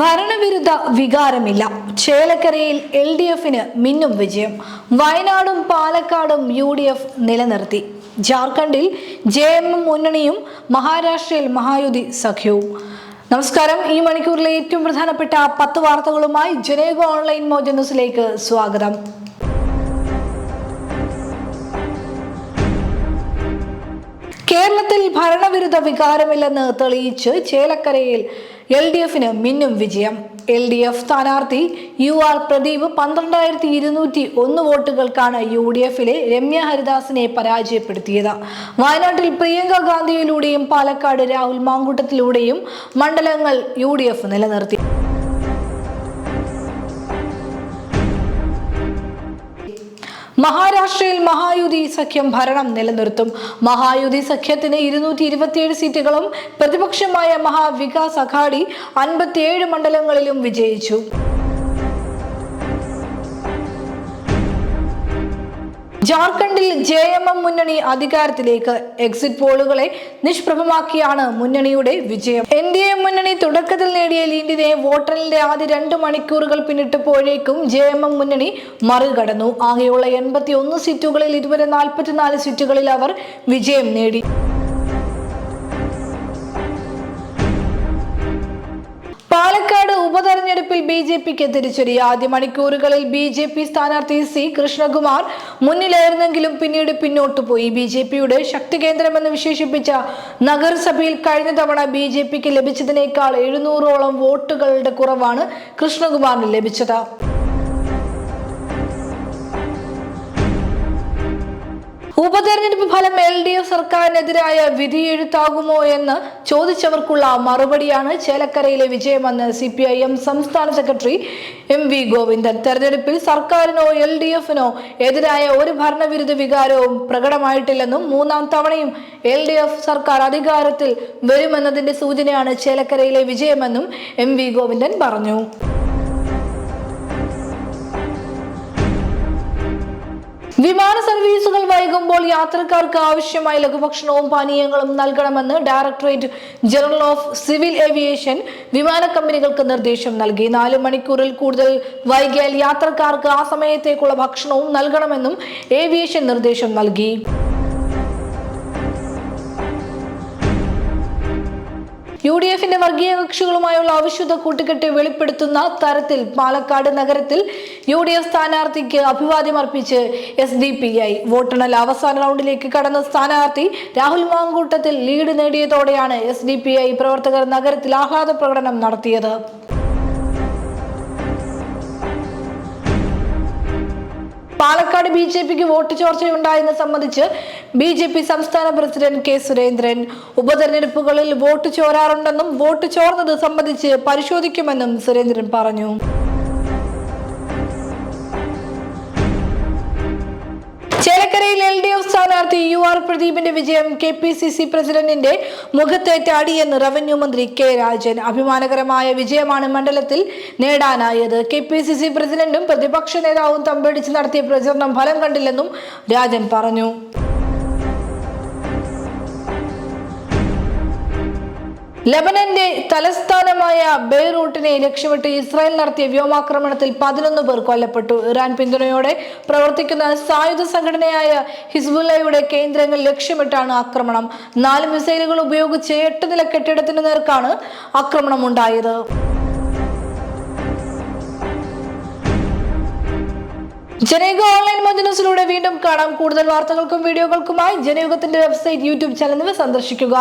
ഭരണവിരുദ്ധ വികാരമില്ല. ചേലക്കരയിൽ L D എഫിന് മിന്നും വിജയം. വയനാടും പാലക്കാടും യു ഡി എഫ് നിലനിർത്തി. ജാർഖണ്ഡിൽ ജെ എം എം മുന്നണിയും മഹാരാഷ്ട്രയിൽ മഹായുതി സഖ്യവും. നമസ്കാരം. ഈ മണിക്കൂറിലെ ഏറ്റവും പ്രധാനപ്പെട്ട പത്ത് വാർത്തകളുമായി ജനേക ഓൺലൈൻ മോജ ന്യൂസിലേക്ക് സ്വാഗതം. കേരളത്തിൽ ഭരണവിരുദ്ധ വികാരമില്ലെന്ന് തെളിയിച്ച് ചേലക്കരയിൽ എൽ ഡി എഫിന് മിന്നും വിജയം. എൽ ഡി എഫ് സ്ഥാനാർത്ഥി യു ആർ പ്രദീപ് പന്ത്രണ്ടായിരത്തി ഇരുന്നൂറ്റി ഒന്ന് വോട്ടുകൾക്കാണ് യു ഡി എഫിലെ രമ്യ ഹരിദാസിനെ പരാജയപ്പെടുത്തിയത്. വയനാട്ടിൽ പ്രിയങ്ക ഗാന്ധിയിലൂടെയും പാലക്കാട് രാഹുൽ മാങ്കൂട്ടത്തിലൂടെയും മണ്ഡലങ്ങൾ യു ഡി എഫ് നിലനിർത്തി. മഹാരാഷ്ട്രയിൽ മഹായുതി സഖ്യം ഭരണം നിലനിർത്തും. മഹായുതി സഖ്യത്തിന് ഇരുന്നൂറ്റി ഇരുപത്തിയേഴ് സീറ്റുകളും പ്രതിപക്ഷമായ മഹാവികാസ് അഘാഡി അൻപത്തിയേഴ് മണ്ഡലങ്ങളിലും വിജയിച്ചു. ജാർഖണ്ഡിൽ ജെ എം എം മുന്നണി അധികാരത്തിലേക്ക് എക്സിറ്റ് പോളുകളെ നിഷ്പ്രഭമാക്കിയാണ് മുന്നണിയുടെ വിജയം. എൻ ഡി എ മുന്നണി തുടക്കത്തിൽ നേടിയ ലീഡിനെ വോട്ടെണ്ണലിന്റെ ആദ്യ രണ്ട് മണിക്കൂറുകൾ പിന്നിട്ടപ്പോഴേക്കും ജെ എം എം മുന്നണി മറികടന്നു. ആകെയുള്ള എൺപത്തി ഒന്ന് സീറ്റുകളിൽ ഇതുവരെ നാൽപ്പത്തിനാല് സീറ്റുകളിൽ അവർ വിജയം നേടി. ഉപതെരഞ്ഞെടുപ്പിൽ ബി ജെ പിക്ക് തിരിച്ചടി ആദ്യ മണിക്കൂറുകളിൽ ബി ജെ പി സ്ഥാനാർത്ഥി സി കൃഷ്ണകുമാർ മുന്നിലായിരുന്നെങ്കിലും പിന്നീട് പിന്നോട്ടു പോയി. ബി ജെ പിയുടെ ശക്തി കേന്ദ്രമെന്ന് വിശേഷിപ്പിച്ച നഗരസഭയിൽ കഴിഞ്ഞ തവണ ബി ജെ പിക്ക് ലഭിച്ചതിനേക്കാൾ എഴുന്നൂറോളം വോട്ടുകളുടെ കുറവാണ് കൃഷ്ണകുമാറിന് ലഭിച്ചത്. ഉപതെരഞ്ഞെടുപ്പ് ഫലം എൽ ഡി എഫ് സർക്കാരിനെതിരായ വിധിയെഴുത്താകുമോ എന്ന് ചോദിച്ചവർക്കുള്ള മറുപടിയാണ് ചേലക്കരയിലെ വിജയമെന്ന് സി പി ഐ എം സംസ്ഥാന സെക്രട്ടറി എം വി ഗോവിന്ദൻ. തെരഞ്ഞെടുപ്പിൽ സർക്കാരിനോ എൽ ഡി എഫിനോ എതിരായ ഒരു ഭരണവിരുദ്ധ വികാരവും പ്രകടമായിട്ടില്ലെന്നും മൂന്നാം തവണയും എൽ ഡി എഫ് സർക്കാർ അധികാരത്തിൽ വരുമെന്നതിന്റെ സൂചനയാണ് ചേലക്കരയിലെ വിജയമെന്നും എം വി ഗോവിന്ദൻ പറഞ്ഞു. വിമാന സർവീസുകൾ വൈകുമ്പോൾ യാത്രക്കാർക്ക് ആവശ്യമായ ലഘുഭക്ഷണവും പാനീയങ്ങളും നൽകണമെന്ന് directorate general of civil aviation വിമാന കമ്പനികൾക്ക് നിർദ്ദേശം നൽകി. നാല് മണിക്കൂറിൽ കൂടുതൽ വൈകിയാൽ യാത്രക്കാർക്ക് ആ സമയത്തേക്കുള്ള ഭക്ഷണവും നൽകണമെന്നും ഏവിയേഷൻ നിർദ്ദേശം നൽകി. യു ഡി എഫിന്റെ വർഗീയ കക്ഷികളുമായുള്ള അവിശുദ്ധ കൂട്ടുകെട്ട് വെളിപ്പെടുത്തുന്ന തരത്തിൽ പാലക്കാട് നഗരത്തിൽ യു ഡി എഫ് സ്ഥാനാർത്ഥിക്ക് അഭിവാദ്യം അർപ്പിച്ച് എസ് ഡി പി ഐ. വോട്ടെണ്ണൽ അവസാന റൗണ്ടിലേക്ക് കടന്ന സ്ഥാനാർത്ഥി രാഹുൽ മാങ്കൂട്ടത്തിൽ ലീഡ് നേടിയതോടെയാണ് എസ് ഡി പി ഐ പ്രവർത്തകർ നഗരത്തിൽ ആഹ്ലാദ പ്രകടനം നടത്തിയത്. പാലക്കാട് ബി ജെ പിക്ക് വോട്ട് ചോർച്ചയുണ്ടായെന്ന് സംബന്ധിച്ച് ബി ജെ പി സംസ്ഥാന പ്രസിഡന്റ് കെ സുരേന്ദ്രൻ ഉപതെരഞ്ഞെടുപ്പുകളിൽ വോട്ട് ചോരാറുണ്ടെന്നും വോട്ട് ചോർന്നത് സംബന്ധിച്ച് പരിശോധിക്കുമെന്നും സുരേന്ദ്രൻ പറഞ്ഞു. സ്ഥാനാർത്ഥി യു ആർ പ്രദീപിന്റെ വിജയം കെ പി സി സി പ്രസിഡന്റിന്റെ മുഖത്തേറ്റാടിയെന്ന് റവന്യൂ മന്ത്രി കെ രാജൻ. അഭിമാനകരമായ വിജയമാണ് മണ്ഡലത്തിൽ നേടാനായത്. കെ പി സി സി പ്രസിഡന്റും പ്രതിപക്ഷ നേതാവും തമ്പടിച്ച് നടത്തിയ പ്രചരണം ഫലം കണ്ടില്ലെന്നും രാജൻ പറഞ്ഞു. ലബനന്റെ തലസ്ഥാനമായ ബെയ്റൂട്ടിനെ ലക്ഷ്യമിട്ട് ഇസ്രായേൽ നടത്തിയ വ്യോമാക്രമണത്തിൽ പതിനൊന്ന് പേർ കൊല്ലപ്പെട്ടു. ഇറാൻ പിന്തുണയോടെ പ്രവർത്തിക്കുന്ന സായുധ സംഘടനയായ ഹിസ്ബുല്ലയുടെ കേന്ദ്രങ്ങൾ ലക്ഷ്യമിട്ടാണ് ആക്രമണം. നാല് മിസൈലുകൾ ഉപയോഗിച്ച് എട്ട് നില കെട്ടിടത്തിന് നേർക്കാണ് ആക്രമണം ഉണ്ടായത് ജനയുഗ ഓൺലൈൻ മഞ്ജനസിലൂടെ വീണ്ടും കാണാം. കൂടുതൽ വാർത്തകൾക്കും വീഡിയോകൾക്കുമായി ജനയുഗത്തിന്റെ വെബ്സൈറ്റ് യൂട്യൂബ് ചാനൽ സന്ദർശിക്കുക.